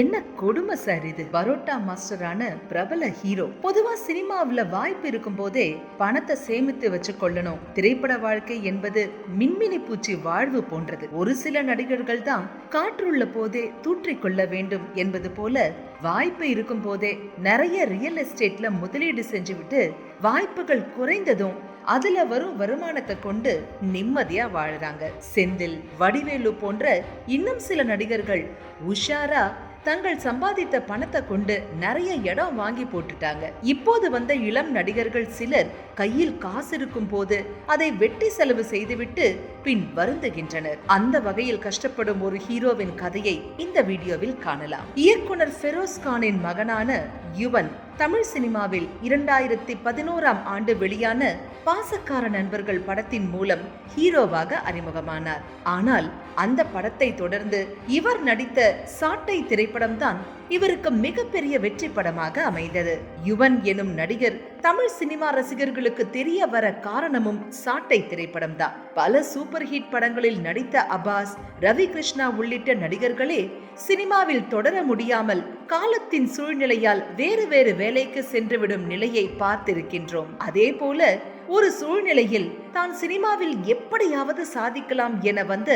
என்ன கொடுமை சார் இது? பரோட்டா மாஸ்டரான பிரபல ஹீரோ. பொதுவா சினிமாவில் வாய்ப்பு இருக்கும் போதே பணத்தை சேமித்து வச்சு கொள்ளணும் திரைப்பட வாழ்க்கை என்பது மின்மினி பூச்சி வாழ்வு போன்றது. ஒரு சில நடிகர்கள் தான் காற்றுள்ள போதே தூற்றி கொள்ள வேண்டும் என்பது போல வாய்ப்பு இருக்கும் போதே நிறைய ரியல் எஸ்டேட்ல முதலீடு செஞ்சுவிட்டு வாய்ப்புகள் குறைந்ததும் அதுல வரும் வருமானத்தை கொண்டு நிம்மதியா வாழ்றாங்க. செந்தில் வடிவேலு போன்ற இன்னும் சில நடிகர்கள் உஷாரா தங்கள் சம்பாதித்த பணத்தை கொண்டு நிறைய இடம் வாங்கி போட்டுட்டாங்க. இப்போது வந்த இளம் நடிகர்கள் சிலர் கையில் காசு இருக்கும் போது அதை வெட்டி செலவு செய்துவிட்டு பின் வருந்துகின்றனர். அந்த வகையில் கஷ்டப்படும் ஒரு ஹீரோவின் கதையை இந்த வீடியோவில் காணலாம். இயக்குனர் ஃபெரோஸ் கானின் மகனான யுவன் தமிழ் சினிமாவில் இரண்டாயிரத்தி பதினோராம் ஆண்டு வெளியான பாசக்கார நண்பர்கள் படத்தின் மூலம் ஹீரோவாக அறிமுகமானார். ஆனால் அந்த படத்தை தொடர்ந்து இவர் நடித்த சாட்டை திரைப்படம்தான் இவருக்கு மிகப்பெரிய வெற்றி படமாக அமைந்தது. யுவன் எனும் நடிகர் தமிழ் சினிமா ரசிகர்களுக்கு தெரிய வர காரணமும் சாட்டை திரைப்படம் தான் பல சூப்பர் ஹிட் படங்களில் நடித்த அபாஸ் ரவி கிருஷ்ணா உள்ளிட்ட நடிகர்களே சினிமாவில் தொடர முடியாமல் காலத்தின் சூழ்நிலையால் வேறு வேறு வேலைக்கு சென்றுவிடும் நிலையை பார்த்திருக்கின்றோம். அதே போல ஒரு சூழ்நிலையில் தான் சினிமாவில் எப்படியாவது சாதிக்கலாம் என வந்த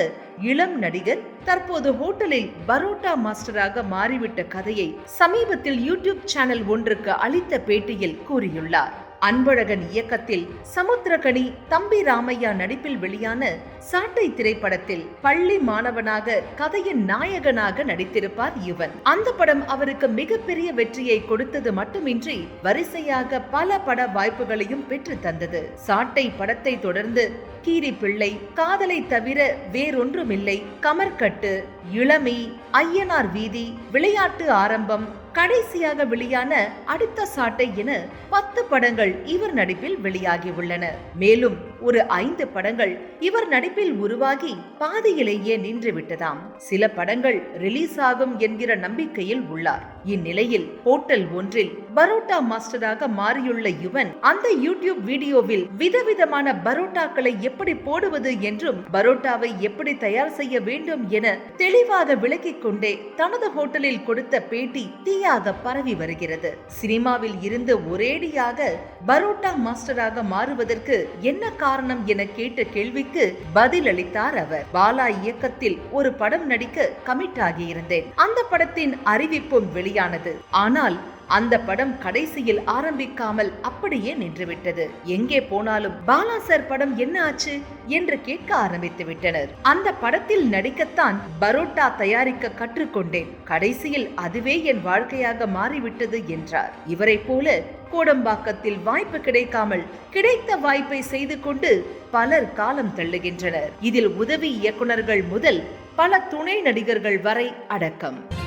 இளம் நடிகர் தற்போது ஹோட்டலில் பரோட்டா மாஸ்டராக மாறிவிட்ட கதையை சமீபத்தில் யூடியூப் சேனல் ஒன்றுக்கு அளித்த பேட்டியில் கூறியுள்ளார். அன்பழகன் இயக்கத்தில் சமுத்திரகனி தம்பி ராமையா நடிப்பில் வெளியான சாட்டை திரைப்படத்தில் பள்ளி மாணவனாக கதையின் நாயகனாக நடித்திருப்பார் இவன். அந்த படம் அவருக்கு மிகப்பெரிய வெற்றியை கொடுத்தது மட்டுமின்றி வரிசையாக பல பட வாய்ப்புகளையும் பெற்று தந்தது. சாட்டை படத்தை தொடர்ந்து கீரி பிள்ளை காதலை தவிர வேறொன்றுமில்லை கமர்கட்டு இளமை ஐயனார் வீதி விளையாட்டு ஆரம்பம் கடைசியாக வெளியான அடுத்த சாட்டை என பத்து படங்கள் இவர் நடிப்பில் வெளியாகி உள்ளன. மேலும் ஒரு ஐந்து படங்கள் இவர் நடிப்பில் உருவாகி பாதியிலேயே நின்று விட்டதாம் சில படங்கள் ரிலீஸ் ஆகும் என்கிற நம்பிக்கையில் உள்ளார். இந்நிலையில் ஹோட்டல் ஒன்றில் பரோட்டா மாஸ்டராக மாறியுள்ள யுவன் அந்த யூடியூப் வீடியோவில் விதவிதமான பரோட்டாக்களை எப்படி போடுவது என்றும் பரோட்டாவை எப்படி தயார் செய்ய வேண்டும் என தெளிவாக விளக்கிக் கொண்டே தனது ஹோட்டலில் கொடுத்த பேட்டி தீயாக பரவி வருகிறது. சினிமாவில் இருந்து ஒரேடியாக பரோட்டா மாஸ்டராக மாறுவதற்கு என்ன காரணம் காரணம் என கேட்ட கேள்விக்கு பதில் அளித்தார் அவர். பாலா இயக்கத்தில் ஒரு படம் நடிக்க கமிட் ஆகியிருந்தேன். அந்த படத்தின் அறிவிப்பும் வெளியானது. ஆனால் அந்த படம் கடைசியில் ஆரம்பிக்காமல் அப்படியே நின்றுவிட்டது. எங்கே போனாலும் பாலா சார் படம் என்ன ஆச்சு என்று கேட்க ஆரம்பித்து விட்டனர். அந்த படத்தில் நடிக்கத்தான் பரோட்டா தயாரிக்க கற்றுக்கொண்டேன். கடைசியில் அதுவே என் வாழ்க்கையாக மாறிவிட்டது என்றார். இவரை போல கோடம்பாக்கத்தில் வாய்ப்பு கிடைக்காமல் கிடைத்த வாய்ப்பை செய்து கொண்டு பலர் காலம் தள்ளுகின்றனர். இதில் உதவி இயக்குனர்கள் முதல் பல துணை நடிகர்கள் வரை அடக்கம்.